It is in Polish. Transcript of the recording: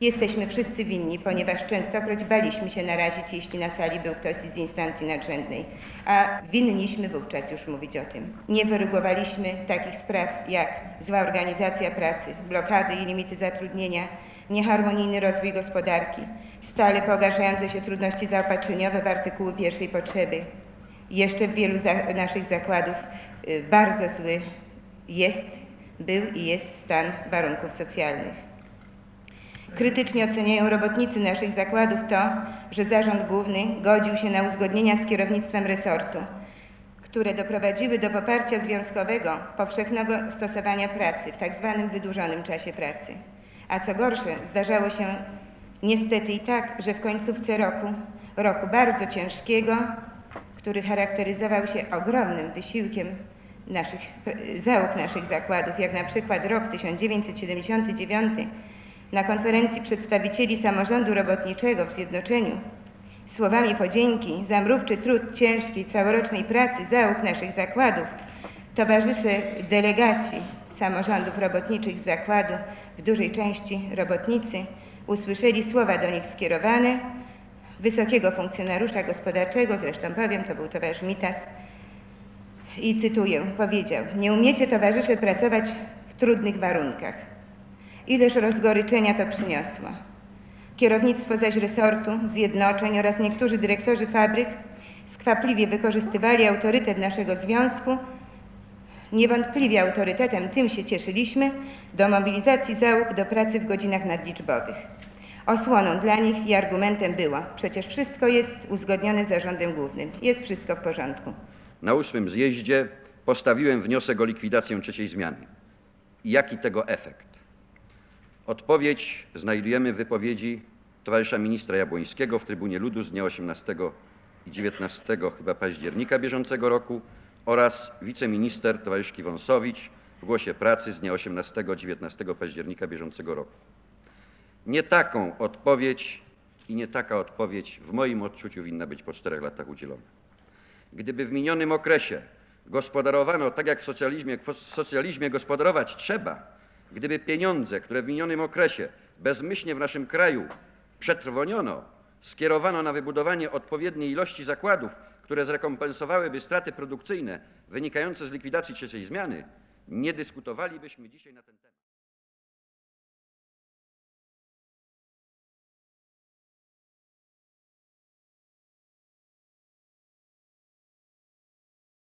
Jesteśmy wszyscy winni, ponieważ częstokroć baliśmy się narazić, jeśli na sali był ktoś z instancji nadrzędnej, a winniśmy wówczas już mówić o tym. Nie wyrygowaliśmy takich spraw jak zła organizacja pracy, blokady i limity zatrudnienia, nieharmonijny rozwój gospodarki, stale pogarszające się trudności zaopatrzeniowe w artykuły pierwszej potrzeby. Jeszcze w wielu za naszych zakładów y, bardzo zły jest, był i jest stan warunków socjalnych. Krytycznie oceniają robotnicy naszych zakładów to, że zarząd główny godził się na uzgodnienia z kierownictwem resortu, które doprowadziły do poparcia związkowego powszechnego stosowania pracy w tzw. wydłużonym czasie pracy. A co gorsze, zdarzało się niestety i tak, że w końcówce roku, roku bardzo ciężkiego, który charakteryzował się ogromnym wysiłkiem naszych, załóg naszych zakładów, jak na przykład rok 1979, na konferencji przedstawicieli samorządu robotniczego w Zjednoczeniu słowami podzięki za mrówczy trud ciężkiej całorocznej pracy załóg naszych zakładów towarzysze delegacji samorządów robotniczych z zakładu, w dużej części robotnicy, usłyszeli słowa do nich skierowane wysokiego funkcjonariusza gospodarczego, zresztą powiem, to był towarzysz Mitas, i cytuję, powiedział: Nie umiecie, towarzysze, pracować w trudnych warunkach. Ileż rozgoryczenia to przyniosło. Kierownictwo zaś resortu, zjednoczeń oraz niektórzy dyrektorzy fabryk skwapliwie wykorzystywali autorytet naszego związku. Niewątpliwie autorytetem tym się cieszyliśmy do mobilizacji załóg do pracy w godzinach nadliczbowych. Osłoną dla nich i argumentem było, przecież wszystko jest uzgodnione z zarządem głównym, jest wszystko w porządku. Na ósmym zjeździe postawiłem wniosek o likwidację trzeciej zmiany. Jaki tego efekt? Odpowiedź znajdujemy w wypowiedzi towarzysza ministra Jabłońskiego w Trybunie Ludu z dnia 18 i 19 chyba października bieżącego roku oraz wiceminister towarzyszki Wąsowicz w Głosie Pracy z dnia 18-19 października bieżącego roku. Nie taką odpowiedź i nie taka odpowiedź w moim odczuciu winna być po czterech latach udzielona. Gdyby w minionym okresie gospodarowano tak, jak w socjalizmie, w socjalizmie gospodarować trzeba, gdyby pieniądze, które w minionym okresie bezmyślnie w naszym kraju przetrwoniono, skierowano na wybudowanie odpowiedniej ilości zakładów, które zrekompensowałyby straty produkcyjne wynikające z likwidacji trzeciej zmiany, nie dyskutowalibyśmy dzisiaj na ten temat.